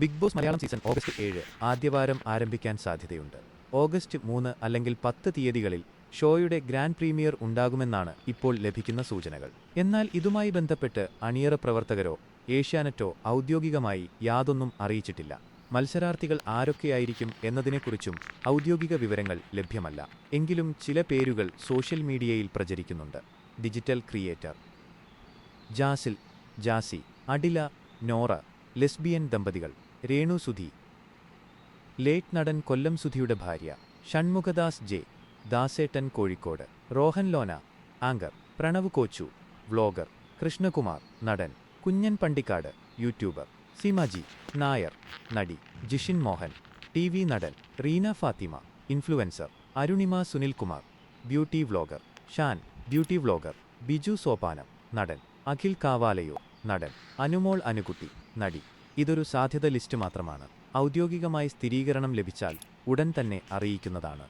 Bigg Boss Malayalam season August ഏഴ് ആദ്യവാരം ആരംഭിക്കാൻ സാധ്യതയുണ്ട്. ഓഗസ്റ്റ് മൂന്ന് അല്ലെങ്കിൽ പത്ത് തീയതികളിൽ ഷോയുടെ ഗ്രാൻഡ് പ്രീമിയർ ഉണ്ടാകുമെന്നാണ് ഇപ്പോൾ ലഭിക്കുന്ന സൂചനകൾ. എന്നാൽ ഇതുമായി ബന്ധപ്പെട്ട് അണിയറ പ്രവർത്തകരോ ഏഷ്യാനെറ്റോ ഔദ്യോഗികമായി യാതൊന്നും അറിയിച്ചിട്ടില്ല. മത്സരാർത്ഥികൾ ആരൊക്കെയായിരിക്കും എന്നതിനെക്കുറിച്ചും ഔദ്യോഗിക വിവരങ്ങൾ ലഭ്യമല്ല. എങ്കിലും ചില പേരുകൾ സോഷ്യൽ മീഡിയയിൽ പ്രചരിക്കുന്നുണ്ട്. Digital creator. Jasil Jazi Adila Nora lesbian ദമ്പതികൾ. രേണു സുധി. ലേറ്റ് നടൻ കൊല്ലം സുധിയുടെ ഭാര്യ. Shanmukhadas J. Dasettan Kozhikode. Rohan Lona. Anchor. Pranav Kochu. Vlogger Krishnakumar. നടൻ. കുഞ്ഞൻ പണ്ടിക്കാട്. യൂട്യൂബർ. സീമാജി നായർ. നടി. ജിഷിൻ മോഹൻ. ടി വി നടൻ. Reena Fathima. Influencer. Arunima Sunilkumar. Beauty vlogger Shan. Beauty vlogger Biju Sopanam. നടൻ. അഖിൽ കാവാലയോ. നടൻ. അനുമോൾ അനുകുട്ടി. നടി. ഇതൊരു സാധ്യത ലിസ്റ്റ് മാത്രമാണ്. ഔദ്യോഗികമായി സ്ഥിരീകരണം ലഭിച്ചാൽ ഉടൻ തന്നെ അറിയിക്കുന്നതാണ്.